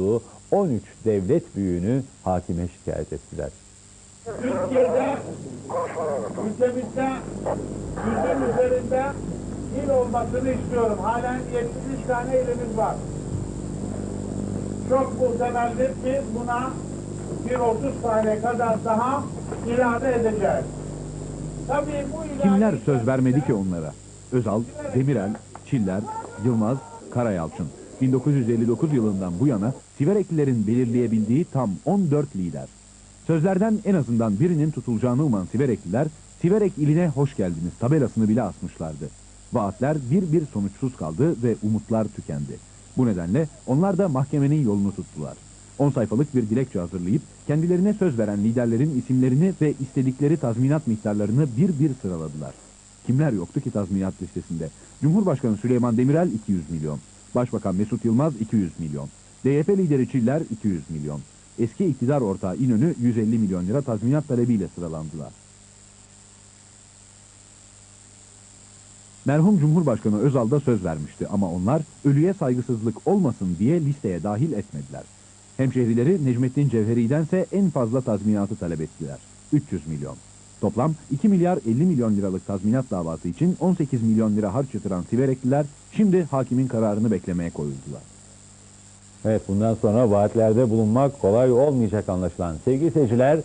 olduğu 13 devlet büyüğünü hakime şikayet ettiler. Türkiye'de ülkemizde yüzün üzerinde il olmasını istiyorum. Halen 73 tane ilimiz var. Çok muhtemeldir ki buna bir 30 tane kadar daha ilave edeceğiz. Tabii bu Kimler söz vermedi ki onlara? Özal, Demirel, Çiller, Yılmaz, Karayalçın. 1959 yılından bu yana Sivereklilerin belirleyebildiği tam 14 lider. Sözlerden en azından birinin tutulacağını uman Siverekliler, Siverek iline hoş geldiniz tabelasını bile asmışlardı. Vaatler bir bir sonuçsuz kaldı ve umutlar tükendi. Bu nedenle onlar da mahkemenin yolunu tuttular. 10 sayfalık bir dilekçe hazırlayıp kendilerine söz veren liderlerin isimlerini ve istedikleri tazminat miktarlarını bir bir sıraladılar. Kimler yoktu ki tazminat listesinde? Cumhurbaşkanı Süleyman Demirel 200 milyon. Başbakan Mesut Yılmaz 200 milyon. DYP lideri Çiller 200 milyon. Eski iktidar ortağı İnönü 150 milyon lira tazminat talebiyle sıralandılar. Merhum Cumhurbaşkanı Özal da söz vermişti ama onlar ölüye saygısızlık olmasın diye listeye dahil etmediler. Hemşehrileri Necmettin Cevheri'dense en fazla tazminatı talep ettiler. 300 milyon. Toplam 2 milyar 50 milyon liralık tazminat davası için 18 milyon lira harç yatıran Siverekliler şimdi hakimin kararını beklemeye koyuldular. Evet bundan sonra vaatlerde bulunmak kolay olmayacak anlaşılan. Sevgili seyirciler